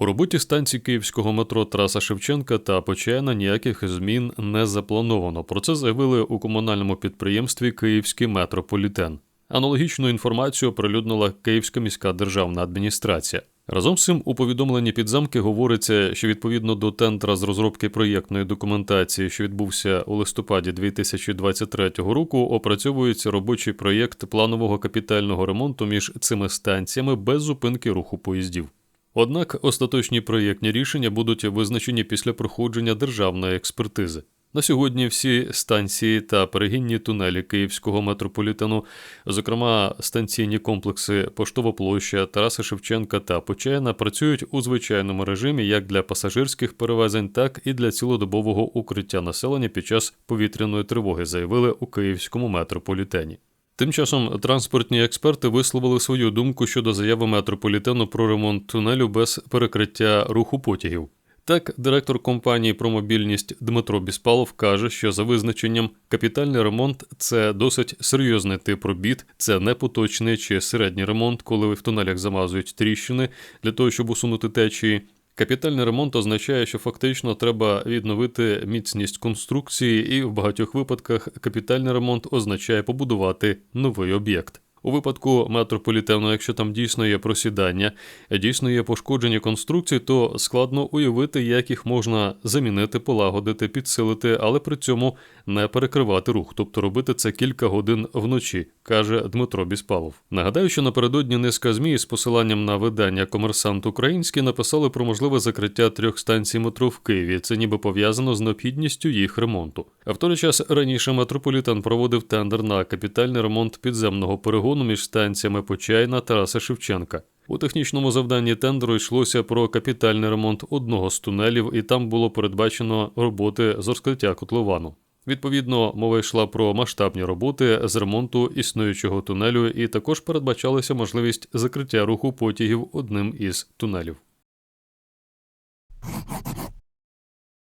У роботі станції київського метро Тараса Шевченка та Почаїна ніяких змін не заплановано. Про це заявили у комунальному підприємстві Київський метрополітен. Аналогічну інформацію оприлюднила Київська міська державна адміністрація. Разом з цим у повідомленні підзамки говориться, що відповідно до тендера з розробки проєктної документації, що відбувся у листопаді 2023 року, опрацьовується робочий проєкт планового капітального ремонту між цими станціями без зупинки руху поїздів. Однак остаточні проєктні рішення будуть визначені після проходження державної експертизи. На сьогодні всі станції та перегінні тунелі Київського метрополітену, зокрема станційні комплекси Поштова площа, Тараса Шевченка та Почаїна, працюють у звичайному режимі як для пасажирських перевезень, так і для цілодобового укриття населення під час повітряної тривоги, заявили у Київському метрополітені. Тим часом транспортні експерти висловили свою думку щодо заяви метрополітену про ремонт тунелю без перекриття руху потягів. Так, директор компанії про мобільність Дмитро Біспалов каже, що за визначенням капітальний ремонт це досить серйозний тип робіт, це не поточний чи середній ремонт, коли в тунелях замазують тріщини для того, щоб усунути течії. Капітальний ремонт означає, що фактично треба відновити міцність конструкції, і в багатьох випадках капітальний ремонт означає побудувати новий об'єкт. У випадку метрополітену, якщо там дійсно є просідання, дійсно є пошкоджені конструкції, то складно уявити, як їх можна замінити, полагодити, підсилити, але при цьому не перекривати рух, тобто робити це кілька годин вночі, каже Дмитро Біспалов. Нагадаю, що напередодні низка змі з посиланням на видання Комерсант Український написали про можливе закриття трьох станцій метро в Києві. Це ніби пов'язано з необхідністю їх ремонту. А в той час раніше метрополітен проводив тендер на капітальний ремонт підземного перегону між станціями Почайна Тараса Шевченка. У технічному завданні тендеру йшлося про капітальний ремонт одного з тунелів, і там було передбачено роботи з розкриття котловану. Відповідно, мова йшла про масштабні роботи з ремонту існуючого тунелю, і також передбачалася можливість закриття руху потягів одним із тунелів.